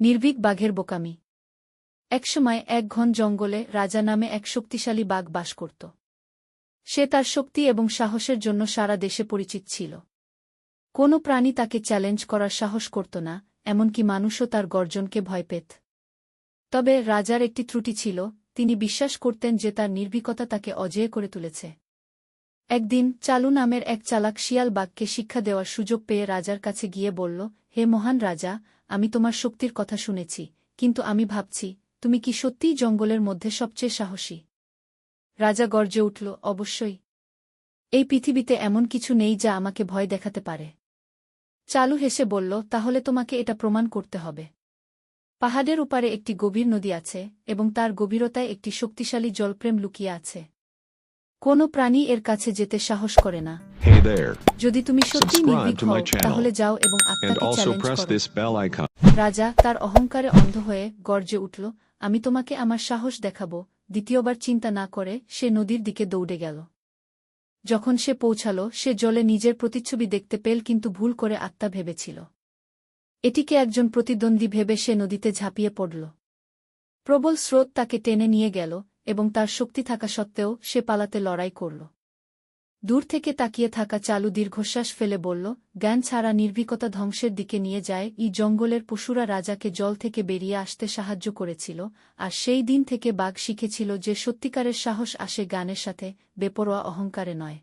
নির্ভীক বাঘের বোকামি। একসময় এক ঘন জঙ্গলে রাজা নামে এক শক্তিশালী বাঘ বাস করত। সে তার শক্তি এবং সাহসের জন্য সারা দেশে পরিচিত ছিল। কোনো প্রাণী তাকে চ্যালেঞ্জ করার সাহস করত না, এমনকি মানুষও তার গর্জনকে ভয় পেত। তবে রাজার একটি ত্রুটি ছিল, তিনি বিশ্বাস করতেন যে তার নির্ভীকতা তাকে অজেয় করে তুলেছে। একদিন চালু নামের এক চালাক শিয়াল বাঘকে শিক্ষা দেওয়ার সুযোগ পেয়ে রাজার কাছে গিয়ে বলল, হে মহান রাজা, আমি তোমার শক্তির কথা শুনেছি, কিন্তু আমি ভাবছি, তুমি কি সত্যিই জঙ্গলের মধ্যে সবচেয়ে সাহসী? রাজা গর্জে উঠল, অবশ্যই। এই পৃথিবীতে এমন কিছু নেই যা আমাকে ভয় দেখাতে পারে। চালু হেসে বলল, তাহলে তোমাকে এটা প্রমাণ করতে হবে। পাহাড়ের উপারে একটি গভীর নদী আছে এবং তার গভীরতায় একটি শক্তিশালী জলপ্রেম লুকিয়ে আছে। কোনো প্রাণী এর কাছে যেতে সাহস করে না। যদি তুমি Subscribe নির্ভীক হও তাহলে যাও এবং আত্মাকে চ্যালেঞ্জ করো. রাজা তার অহংকারে অন্ধ হয়ে গর্জে উঠল আমি তোমাকে আমার সাহস দেখাব। দ্বিতীয়বার চিন্তা না করে সে নদীর দিকে দৌড়ে গেল। যখন সে পৌঁছাল সে জলে নিজের প্রতিচ্ছবি দেখতে পেল কিন্তু ভুল করে আত্মা ভেবেছিল। এটিকে একজন প্রতিদ্বন্দ্বী ভেবে সে নদীতে ঝাঁপিয়ে পড়ল। প্রবল স্রোত তাকে টেনে নিয়ে গেল এবং তার শক্তি থাকা সত্ত্বেও সে পালাতে লড়াই করল। দূর থেকে তাকিয়ে থাকা চালু দীর্ঘশ্বাস ফেলে বলল, জ্ঞান ছাড়া নির্ভীকতা ধ্বংসের দিকে নিয়ে যায় ই জঙ্গলের পশুরা রাজাকে জল থেকে বেরিয়ে আসতে সাহায্য করেছিল, আর সেই দিন থেকে বাঘ শিখেছিল যে সত্যিকারের সাহস আসে গানের সাথে, বেপরোয়া অহংকারে নয়।